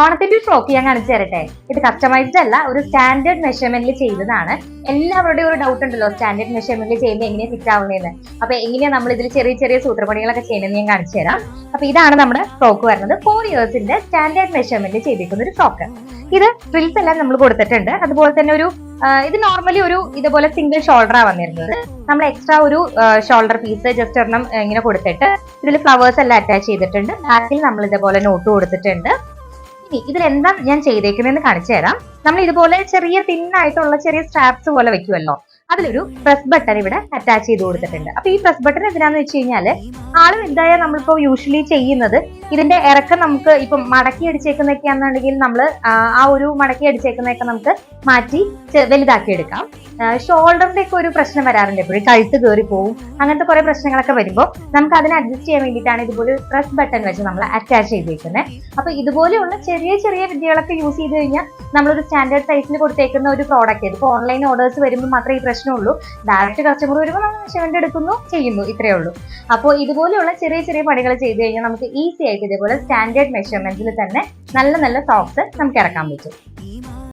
ഓണത്തിന്റെ ട്രോഫി ഞാൻ കാണിച്ചു തരട്ടെ? ഇത് കസ്റ്റമൈസ്ഡ് അല്ല ഒരു സ്റ്റാൻഡേർഡ് മെഷർമെന്റിൽ ചെയ്തതാണ്. എല്ലാവരുടെയും ഒരു ഡൗട്ട് ഉണ്ടല്ലോ സ്റ്റാൻഡേർഡ് മെഷർമെന്റിൽ ചെയ്യുമ്പോൾ എങ്ങനെയാ ഫിറ്റ് ആവുന്നതെന്ന് അപ്പൊ എങ്ങനെയാ നമ്മൾ ഇതിൽ ചെറിയ ചെറിയ സൂത്രപ്പണികളൊക്കെ ചെയ്യുന്നത് ഞാൻ കാണിച്ചു തരാം. അപ്പൊ ഇതാണ് നമ്മുടെ ഫ്രോക്ക് വരുന്നത്. ഫോർ ഇയേഴ്സിന്റെ സ്റ്റാൻഡേർഡ് മെഷർമെന്റിൽ ചെയ്തിരിക്കുന്ന ഒരു ഫ്രോക്ക് ഇത് ഫ്രിൽസ് എല്ലാം നമ്മൾ കൊടുത്തിട്ടുണ്ട്. അതുപോലെ തന്നെ ഒരു ഇത് നോർമലി ഒരു ഇതുപോലെ സിംഗിൾ ഷോൾഡറാണ് വന്നിരുന്നത്. നമ്മൾ എക്സ്ട്രാ ഒരു ഷോൾഡർ പീസ് ജസ്റ്റ് ഒരെണ്ണം ഇങ്ങനെ കൊടുത്തിട്ട് ഇതിൽ ഫ്ലവേഴ്സ് എല്ലാം അറ്റാച്ച് ചെയ്തിട്ടുണ്ട്. ബാക്കിൽ നമ്മൾ ഇതേപോലെ നോട്ട് കൊടുത്തിട്ടുണ്ട്. ഇനി ഇതിൽ എന്താ ഞാൻ ചെയ്തേക്കുന്നതെന്ന് കാണിച്ചു തരാം. നമ്മൾ ഇതുപോലെ ചെറിയ തിന്നായിട്ടുള്ള ചെറിയ സ്ട്രാപ്സ് പോലെ വെക്കുമല്ലോ. അതിലൊരു പ്രസ് ബട്ടൺ ഇവിടെ അറ്റാച്ച് ചെയ്ത് കൊടുത്തിട്ടുണ്ട്. അപ്പൊ ഈ പ്രസ് ബട്ടൺ എന്തിനാന്ന് വെച്ച് കഴിഞ്ഞാൽ ആൾ എന്തായാലും നമ്മളിപ്പോ യൂഷ്വലി ചെയ്യുന്നത് ഇതിന്റെ ഇറക്കം നമുക്ക് ഇപ്പം മടക്കി അടിച്ചേക്കുന്നൊക്കെ ആണെന്നുണ്ടെങ്കിൽ നമ്മൾ ആ ഒരു മടക്കി അടിച്ചേക്കുന്നൊക്കെ നമുക്ക് മാറ്റി വലുതാക്കി എടുക്കാം. ഷോൾഡറിന്റെ ഒക്കെ ഒരു പ്രശ്നം വരാറുണ്ട് എപ്പോഴും. കഴുത്ത് കയറി പോവും. അങ്ങനത്തെ കുറെ പ്രശ്നങ്ങളൊക്കെ വരുമ്പോൾ നമുക്ക് അതിനെ അഡ്ജസ്റ്റ് ചെയ്യാൻ വേണ്ടിയിട്ടാണ് ഇതുപോലെ പ്രസ് ബട്ടൺ വെച്ച് നമ്മൾ അറ്റാച്ച് ചെയ്തേക്കുന്നത് അപ്പൊ ഇതുപോലെയുള്ള ചെറിയ ചെറിയ വിദ്യകളൊക്കെ യൂസ് ചെയ്ത് കഴിഞ്ഞാൽ നമ്മളൊരു സ്റ്റാൻഡേർഡ് സൈസിൽ കൊടുത്തേക്കുന്ന ഒരു പ്രോഡക്റ്റ് ഇപ്പോൾ ഓൺലൈൻ ഓർഡേഴ്സ് വരുമ്പോൾ മാത്രമേ ഈ പ്രശ്നമുള്ളൂ. ഡയറക്റ്റ് കസ്റ്റമർ വരുമ്പോൾ നമ്മൾ മെഷർമെന്റ് എടുക്കുന്നു ചെയ്യുന്നു. ഇത്രയേ ഉള്ളൂ. അപ്പോൾ ഇതുപോലെയുള്ള ചെറിയ ചെറിയ പണികൾ ചെയ്ത് കഴിഞ്ഞാൽ നമുക്ക് ഈസി ആയിട്ട് ഇതേപോലെ സ്റ്റാൻഡേർഡ് മെഷർമെന്റിൽ തന്നെ നല്ല നല്ല സോക്സ് നമുക്ക് ഇറക്കാൻ പറ്റും.